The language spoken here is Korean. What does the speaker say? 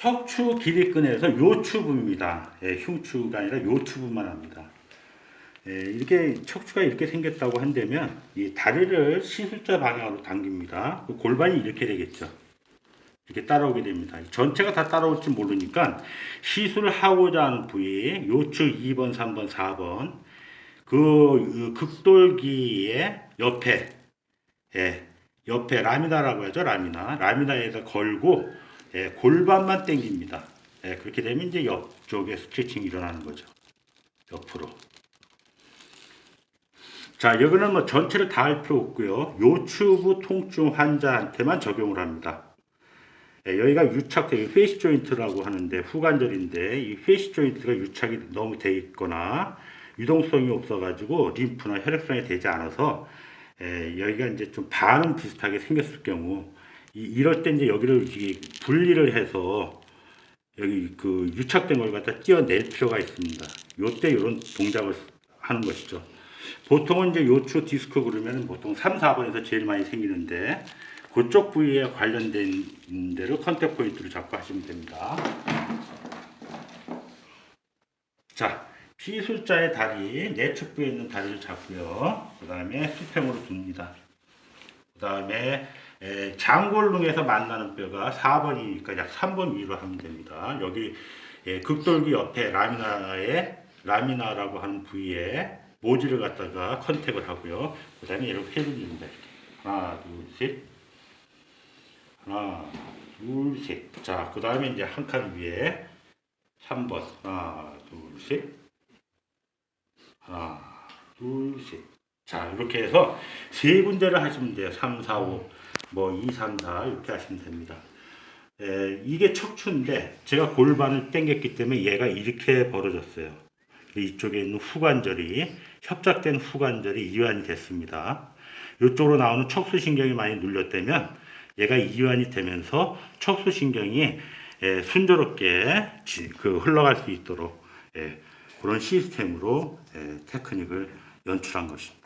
척추 길이끈에서 요추부입니다. 예, 흉추가 아니라 요추부만 합니다. 예, 이렇게 척추가 이렇게 생겼다고 한다면 이 다리를 시술자 방향으로 당깁니다. 그 골반이 이렇게 되겠죠. 이렇게 따라오게 됩니다. 전체가 다 따라올지 모르니까 시술을 하고자 하는 부위 요추 2번, 3번, 4번 그 극돌기의 옆에 예, 옆에 라미나라고 하죠. 라미나. 라미나에다 걸고 예, 골반만 당깁니다. 예, 그렇게 되면 이제 옆쪽에 스트레칭이 일어나는 거죠. 옆으로. 자, 여기는 뭐 전체를 다 할 필요 없고요. 요추부 통증 환자한테만 적용을 합니다. 예, 여기가 유착돼 페이스 조인트라고 하는데 후관절인데 이 페이스 조인트가 유착이 너무 돼 있거나 유동성이 없어가지고 림프나 혈액순환이 되지 않아서 예, 여기가 이제 좀 반은 비슷하게 생겼을 경우 이, 이럴 때 이제 여기를 분리를 해서 여기 그 유착된 걸 갖다 띄어낼 필요가 있습니다. 요때 이런 동작을 하는 것이죠. 보통은 이제 요추 디스크 그러면 보통 3, 4번에서 제일 많이 생기는데 그쪽 부위에 관련된 데를 컨택 포인트로 잡고 하시면 됩니다. 자, 피술자의 다리, 내측 부에 있는 다리를 잡고요. 그 다음에 수평으로 둡니다. 그 다음에 장골릉에서 만나는 뼈가 4번이니까 약 3번 위로 하면 됩니다. 여기 예, 극돌기 옆에 라미나에 라미나라고 하는 부위에 모지를 갖다가 컨택을 하고요. 그 다음에 이렇게 해줍니다. 하나, 둘, 셋. 하나, 둘, 셋. 자, 그 다음에 이제 한 칸 위에 3번. 하나, 둘, 셋. 하나, 둘, 셋. 자, 이렇게 해서 세 군데를 하시면 돼요. 3, 4, 5, 뭐 2, 3, 4 이렇게 하시면 됩니다. 에, 이게 척추인데 제가 골반을 당겼기 때문에 얘가 이렇게 벌어졌어요. 이쪽에 있는 후관절이 협착된 후관절이 이완이 됐습니다. 이쪽으로 나오는 척수신경이 많이 눌렸다면 얘가 이완이 되면서 척수신경이 에, 순조롭게 지- 그 흘러갈 수 있도록 에, 그런 시스템으로 에, 테크닉을 연출한 것입니다.